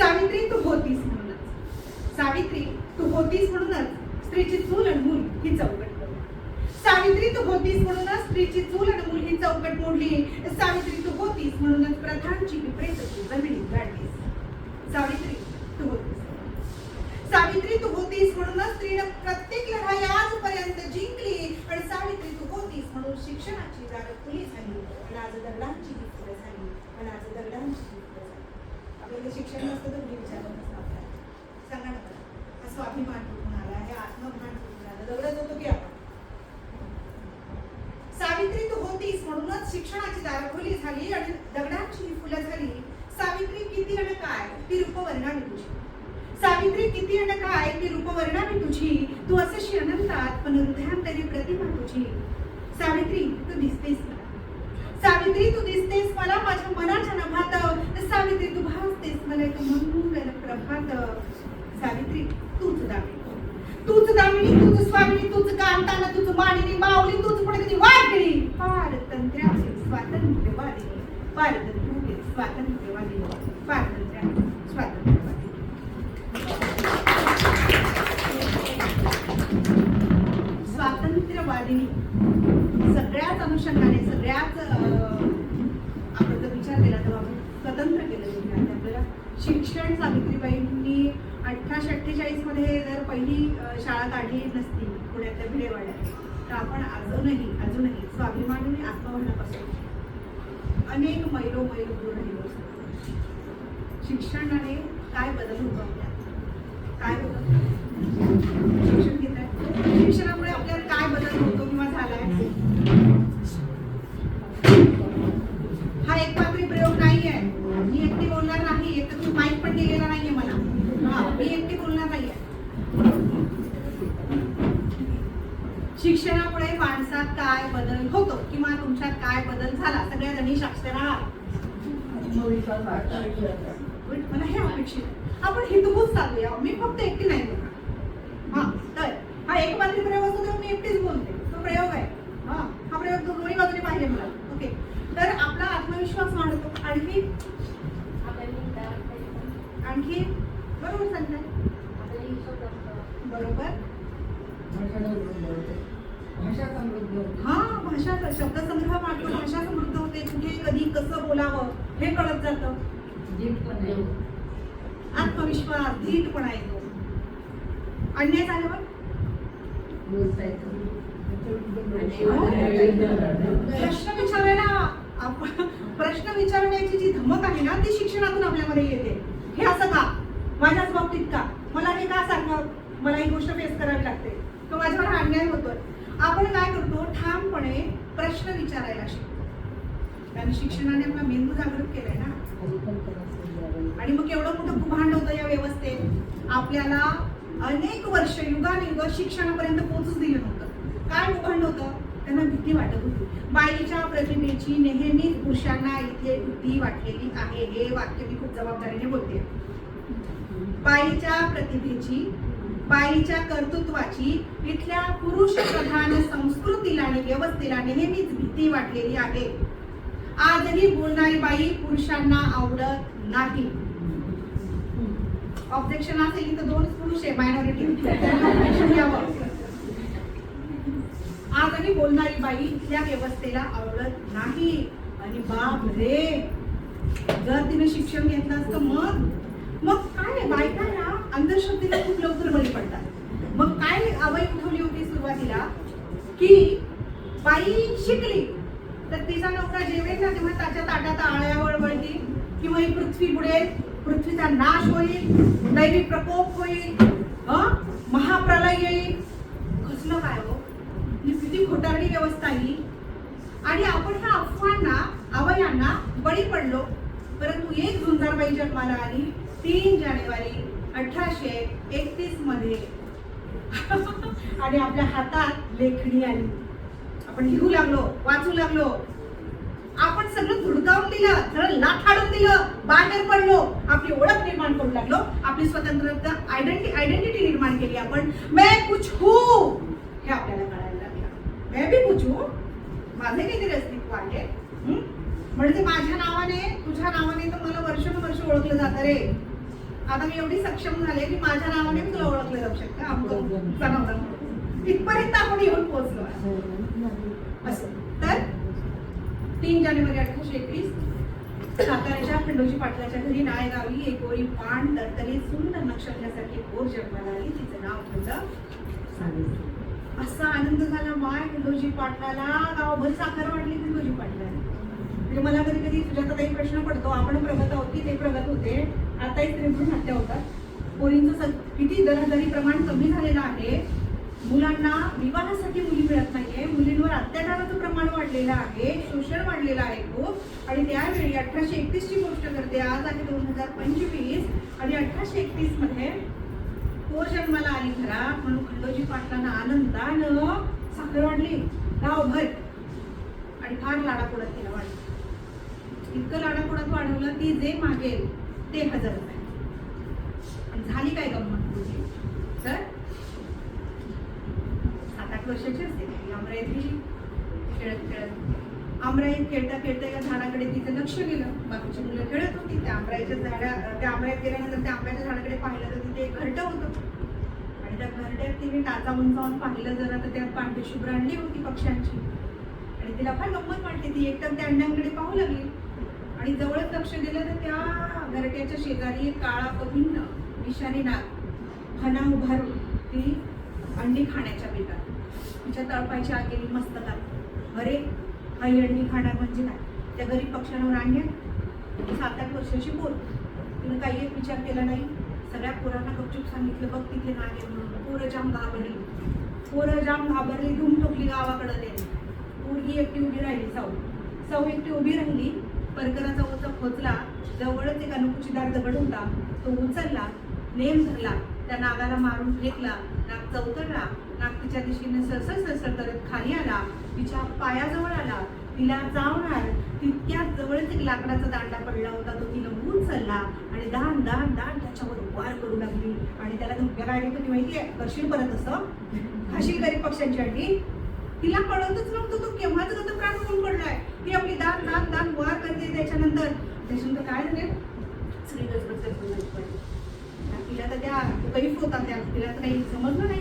सावित्री तू होतीस म्हणूनच. सावित्री तू होतीस म्हणूनच स्त्रीची चूल आणि मूल ही चौकट सावित्री तू होतीस म्हणूनच स्त्रीची चूल आणि मूल ही चौकट मोडली. सावित्री तू होतीस म्हणूनच प्रधानची विपरीत तू जमिनीत गाडलीस सावित्री तू होतीस सावित्री तू होतीस म्हणूनच स्त्रीनं प्रत्येक लढाई आजपर्यंत जिंकली आणि सावित्री तू होतीस म्हणून शिक्षणाची जागा खुली झाली आणि आज दगडांची ही फुलं झाली आणि आज दगडांची ही फुलं झाली आपल्याला हे शिक्षण तर मी विचारलं नसतं आपल्याला सांगा ना हा स्वाभिमान कुठून आला हे आत्मभान कुठून आलं दगडच होतो की आपण सावित्री तू होतीस म्हणूनच शिक्षणाची दार खुली झाली आणि दगडांची फुलं झाली सावित्री किती आणि काय ती रूपवर्णामी तुझी सावित्री किती आणि काय ती रूपवर्णामी तुझी तू असे अनंतात पण हृदयांतरी प्रतिमा तुझी सावित्री तू दिसतेस मला. सावित्री तू दिसतेस मला माझ्या मनाच्या नभात सावित्री तू भासतेस मला एक मंगल प्रभात सावित्री तूच दामिनी तूच दामिनी तूच स्वामिनी तूच कांताना तूच मानिनी माऊली तूच पुढे कधी वाटली पारतंत्र्याचे स्वातंत्र्यवादिनी. पारतंत्र्याचे स्वातंत्र्यवादी स्वातंत्र्यवादी स्वातंत्र्यवादी स्वातंत्र्यवादिनी सगळ्याच अनुषंगाने सगळ्याच आपण जर विचार केला तर आपण स्वतंत्र केलं विज्ञान म्हणजे आपल्याला शिक्षण सावित्रीबाईंनी अठराशे अठ्ठेचाळीसमध्ये जर पहिली शाळा काढली नसती पुण्यातल्या भिडेवाड्यात तर आपण अजूनही अजूनही स्वाभिमानी आत्मवर्णापासून अनेक मैलो मैल दूर राहिलो असतो. शिक्षणाने काय बदल होतो काय होतं शिक्षण घेतात आहे शिक्षणामुळे आपल्याला काय बदल होतो किंवा झालाय हा एक पात्री प्रयोग नाहीये मी एकटी बोलणार नाही एक तर माईक पण दिलेला नाहीये मला हा मी एकटी बोलणार नाहीये शिक्षणामुळे माणसात काय बदल होतो किंवा तुमच्यात काय बदल झाला? सगळ्या जणी साक्षर आहात. पण मला हे अपेक्षित आपण हितगुज चालूया. मी फक्त एकटी नाही बोलणार हा तर. हा एक बाजरी प्रयोग असतो तेव्हा मी एकटीच बोलते. तो प्रयोग आहे. हा हा प्रयोग दोन्ही बाजूने पाहिजे मला. ओके. तर आपला आत्मविश्वास वाढतो. आणखी? आणखी? हा भाषा शब्दसंग्रह वाढतो भाषा समृद्ध होते कुठे कधी कसं बोलावं हे कळत जातं. आत्मविश्वास धीटपणा येतो. अन्याय झाल्यावर प्रश्न विचारायला प्रश्न विचारण्याची जी धमक आहे ना ती शिक्षणातून आपल्यामध्ये येते. हे असं का? माझ्याच बाबतीत का? मला हे का सारखं मला ही गोष्ट फेस करावी लागते. किंवा माझ्यावर अन्याय होतोय. आपण काय करतो? ठामपणे प्रश्न विचारायला शिकतो. आणि शिक्षणाने आपला मेंदू जागृत केलाय ना. आणि मग एवढं मोठं कुभांड होतं या व्यवस्थेत? आपल्याला अनेक वर्ष युगानुयुग शिक्षणापर्यंत पोहोचूच दिलं नव्हतं. काय कुभांड होतं? त्यांना भीती वाटत होती. बाईच्या प्रतिमेची नेहमीच पुरुषांना इथे भीती वाटलेली आहे. हे वाक्य मी खूप जबाबदारीने बोलते. बाईच्या प्रतिभेची बाईच्या कर्तृत्वाची इथल्या पुरुष प्रधान संस्कृतीला आणि व्यवस्थेला नेहमीच भीती वाटलेली आहे. आजही बोलणारी बाई पुरुषांना आवडत नाही. ऑब्जेक्शन असेल तर दोनच पुरुष आहे मायनॉरिटी आजही बोलणारी बाई या व्यवस्थेला आवडत नाही. आणि बाप रे जर तिने शिक्षण घेतलं असतं मग? मग काय आहे, बायका अंधश्रद्धेला खूप लवकर बळी पडतात. मग काय आवई उठवली होती सुरुवातीला? की बाई शिकली. तर तिचा नवरा जेवेल ना तेव्हा त्याच्या ताटात आळ्या वळवळतील. किंवा ही पृथ्वी बुडेल पृथ्वीचा नाश होईल दैवी प्रकोप होईल महाप्रलय येईल. कसलं काय हो? किती खोटारडी व्यवस्था ही. आणि आपण ह्या अफवांना अवयांना बळी पडलो. परंतु एक झुंजारबाई जन्माला आली तीन जानेवारी अठराशे एकतीसमध्ये. आणि आपल्या हातात लेखणी आली. आपण लिहू लागलो वाचू लागलो. आपण सगळं धुडकावून दिलं सगळं लाथाडून दिलं बाहेर पडलो आपली ओळख निर्माण करू लागलो आपली स्वतंत्रता आयडेंटिटी आयडेंटिटी निर्माण केली आपण. मैं कुछ हू हे आपल्याला कळायला लागलं. मैं भी कुछ हू माझे काहीतरी अस्तित्व आहे. म्हणजे माझ्या नावाने तुझ्या नावाने तर मला वर्षानुवर्ष ओळखलं जातं रे. आता मी एवढी सक्षम झाले की माझ्या नावाने तुला ओळखलं जाऊ शकतं. म्हणून. इथपर्यंत आपण येऊन पोहोचलो. आहे. असं. तर तीन जानेवारी अठराशे एकवीस साताऱ्याच्या खंडोजी पाटलाच्या घरी नायगावी एक ओळी पान तरतरीत सुंदर नक्षत्रासाठी पोर जन्माला आली. तिचं नाव ठेवलं असा आनंद झाला माय खंडोजी पाटलाला. गावभर साखर वाटली खंडोजी पाटलाला म्हणजे मला कधी कधी तुझ्याचा प्रश्न पडतो. आपण प्रगत आहोत की ते प्रगत होते? आताही त्रिभुवन हत्या होतात मुलींचं स- किती दरदरी प्रमाण कमी झालेलं आहे. मुलांना विवाहासाठी मुली मिळत नाहीये. मुलींवर अत्याचाराचं प्रमाण वाढलेलं आहे. शोषण वाढलेलं आहे खूप. आणि त्यावेळी अठराशे एकतीस ची गोष्ट करते. आज आहे दोन हजार पंचवीस. आणि अठराशे एकतीसमध्ये पोर जन्माला आली घरात म्हणून खंडोजी पाटलांना आनंदानं साखर वाढली गावभर आणि फार लाडापुडत तिला वाढली इतकं लाडापुडत वाढवलं की जे मागेल ते हजर रुपये. आणि झाली काय गंमत तुझी? तर सात आठ वर्षाची असते ती. खेळत खेळत. आमराईत खेळता खेळता या झाडाकडे तिचं लक्ष गेलं. बाकीची मुलं खेळत होती. त्या आमराईच्या झाडा त्या आमराईत गेल्यानंतर त्या आंब्याच्या झाडाकडे पाहिलं तर तिथे एक घरटं होतं. आणि त्या घरट्यात तिने टाचा उंचावून पाहिलं जरा तर त्यात पांढरी शुभ्र अंडी होती पक्ष्यांची. आणि तिला फार गंमत वाटते ती एकदम त्या अंड्यांकडे पाहू लागली. आणि जवळच लक्ष दिलं तर त्या घरट्याच्या शेजारी एक काळा कभिन्न विषारी नाग हना उभारून ती अंडी खाण्याच्या बेतात तिच्या तळपायची आत गेली मस्तकात अरे हा अंडी खाणार म्हणजे नाही. त्या गरीब पक्ष्यांवर आणल्या सात आठ वर्षाची पोर. तिनं काही एक विचार केला नाही. सगळ्या पोरांना गपचूप सांगितलं बघ तिथे नाग आहे म्हणून. पोरं जाम घाबरली. पोरं जाम घाबरली धूम ठोकली गावाकडं ते पोरगी एकटी उभी राहिली साऊ साऊ एकटी उभी राहिली परकराचा ओचा खोचला जवळच एक अनुकुचीदार दगड होता. तो उचलला नेम धरला त्या नागाला मारून फेकला. नाग चौतरला नाग तिच्या दिशेने सरसर सरसर करत खाली आला. तिच्या पायाजवळ आला. तिला जावणार तितक्याच जवळच एक लाकडाचा दांडा पडला होता. तो तिला उचलला आणि दान दान दान त्याच्यावर वार करू लागली. आणि त्याला धमक्या काय देत होती माहितीये करशील परत असं? खाशील गरीब पक्ष्यांची अंडी? तिला कळतच नव्हतं तो केव्हाच तो प्राण होऊन पडलाय. ती आपली दान दान दान वार करते त्याच्यानंतर. त्याच्यानंतर काय झाले? श्री गजबज तिला तर त्या कैफ होता त्या. तिला तर काही समजलं नाही.